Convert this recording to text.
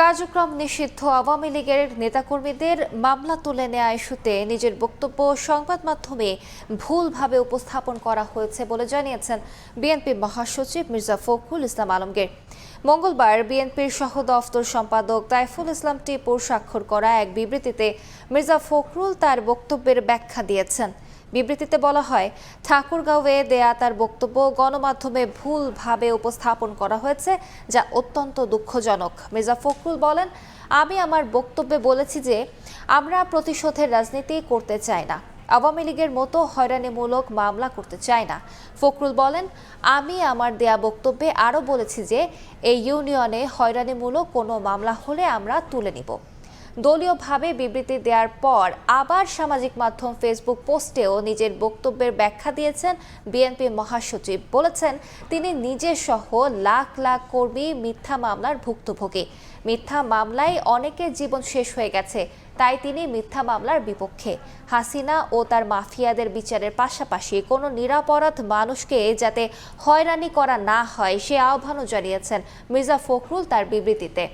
কার্যক্রম নিষিদ্ধ আওয়ামী লীগের নেতাকর্মীদের মামলা তুলে নেওয়া ইস্যুতে নিজের বক্তব্য সংবাদ মাধ্যমে ভুলভাবে উপস্থাপন করা হয়েছে বলে জানিয়েছেন বিএনপি মহাসচিব মির্জা ফখরুল ইসলাম আলমগীর। মঙ্গলবার বিএনপির সহ দফতর সম্পাদক তাইফুল ইসলাম টিপুর স্বাক্ষর করা এক বিবৃতিতে মির্জা ফখরুল তার বক্তব্যের ব্যাখ্যা দিয়েছেন। বিবৃতিতে বলা হয়, ঠাকুরগাঁওয়ে দেয়া তার বক্তব্য গণমাধ্যমে ভুলভাবে উপস্থাপন করা হয়েছে, যা অত্যন্ত দুঃখজনক। মির্জা ফখরুল বলেন, আমি আমার বক্তব্যে বলেছি যে, আমরা প্রতিশোধের রাজনীতি করতে চাই না। আওয়ামী লীগের মতো হয়রানিমূলক মামলা করতে চাই না। ফখরুল বলেন, আমি আমার দেয়া বক্তব্যে আরও বলেছি যে, এই ইউনিয়নে হয়রানিমূলক কোনো মামলা হলে আমরা তুলে নিব। দলীয়ভাবে বিবৃতি দেওয়ার পর আবার সামাজিক মাধ্যম ফেসবুক পোস্টেও নিজের বক্তব্যের ব্যাখ্যা দিয়েছেন বিএনপি মহাসচিব। বলেছেন, তিনি নিজে সহ লাখ লাখ কর্মী মিথ্যা মামলার ভুক্তভোগী। মিথ্যা মামলায় অনেকের জীবন শেষ হয়ে গেছে, তাই তিনি মিথ্যা মামলার বিপক্ষে। হাসিনা ও তার মাফিয়াদের বিচারের পাশাপাশি কোনো নিরাপরাধ মানুষকে যাতে হয়রানি করা না হয়, সে আহ্বানও জানিয়েছেন মির্জা ফখরুল তার বিবৃতিতে।